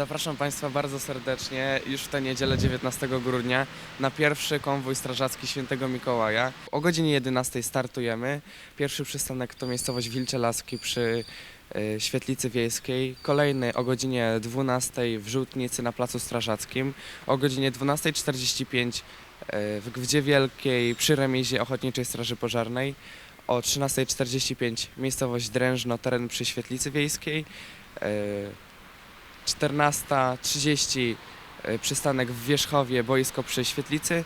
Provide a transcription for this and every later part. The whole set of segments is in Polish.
Zapraszam Państwa bardzo serdecznie już w tę niedzielę 19 grudnia na pierwszy konwój strażacki Świętego Mikołaja. O godzinie 11 startujemy. Pierwszy przystanek to miejscowość Wilcze Laski przy e, Świetlicy Wiejskiej. Kolejny o godzinie 12 w Żółtnicy na Placu Strażackim. O godzinie 12.45 e, w Gdzie Wielkiej przy remizie Ochotniczej Straży Pożarnej. O 13.45 miejscowość Drężno, teren przy Świetlicy Wiejskiej. E, 14.30 y, przystanek w Wierzchowie, boisko przy Świetlicy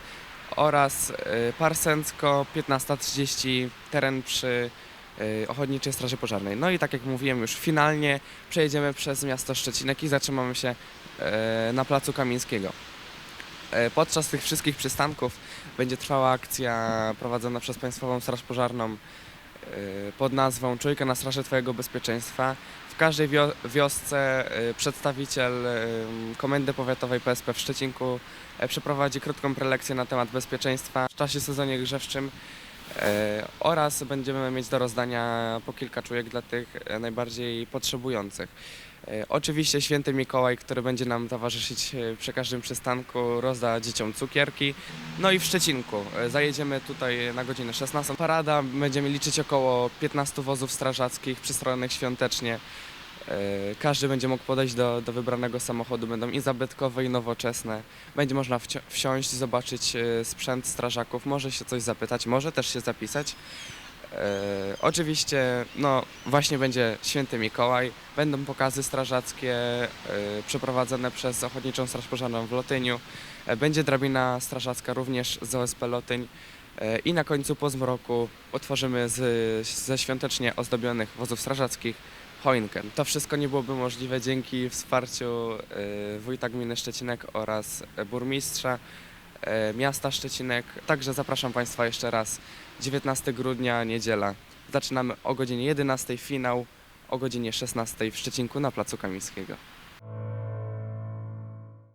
oraz y, Parsęcko, 15.30 teren przy Ochotniczej Straży Pożarnej. No i tak jak mówiłem już, finalnie przejedziemy przez miasto Szczecinek i zatrzymamy się na Placu Kamińskiego. Y, Podczas tych wszystkich przystanków będzie trwała akcja prowadzona przez Państwową Straż Pożarną y, pod nazwą Czujka na straży Twojego bezpieczeństwa. W każdej wio- wiosce y, przedstawiciel Komendy Powiatowej PSP w Szczecinku przeprowadzi krótką prelekcję na temat bezpieczeństwa w czasie sezonie grzewczym oraz będziemy mieć do rozdania po kilka czujek dla tych y, najbardziej potrzebujących. Y, Oczywiście święty Mikołaj, który będzie nam towarzyszyć przy każdym przystanku, rozda dzieciom cukierki. No i w Szczecinku zajedziemy tutaj na godzinę 16. Parada będziemy liczyć około 15 wozów strażackich przystrojonych świątecznie. Y, Każdy będzie mógł podejść do, do wybranego samochodu, będą i zabytkowe, i nowoczesne. Będzie można wci- wsiąść, zobaczyć y, sprzęt strażaków, może się coś zapytać, może też się zapisać. E, oczywiście, no właśnie będzie Święty Mikołaj, będą pokazy strażackie e, przeprowadzone przez Ochotniczą Straż Pożarną w Lotyniu, e, będzie drabina strażacka również z OSP Lotyń e, i na końcu po zmroku otworzymy z, ze świątecznie ozdobionych wozów strażackich choinkę. To wszystko nie byłoby możliwe dzięki wsparciu e, wójta gminy Szczecinek oraz burmistrza e, miasta Szczecinek. Także zapraszam Państwa jeszcze raz 19 grudnia, niedziela. Zaczynamy o godzinie 11, finał o godzinie 16 w Szczecinku na Placu Kamińskiego.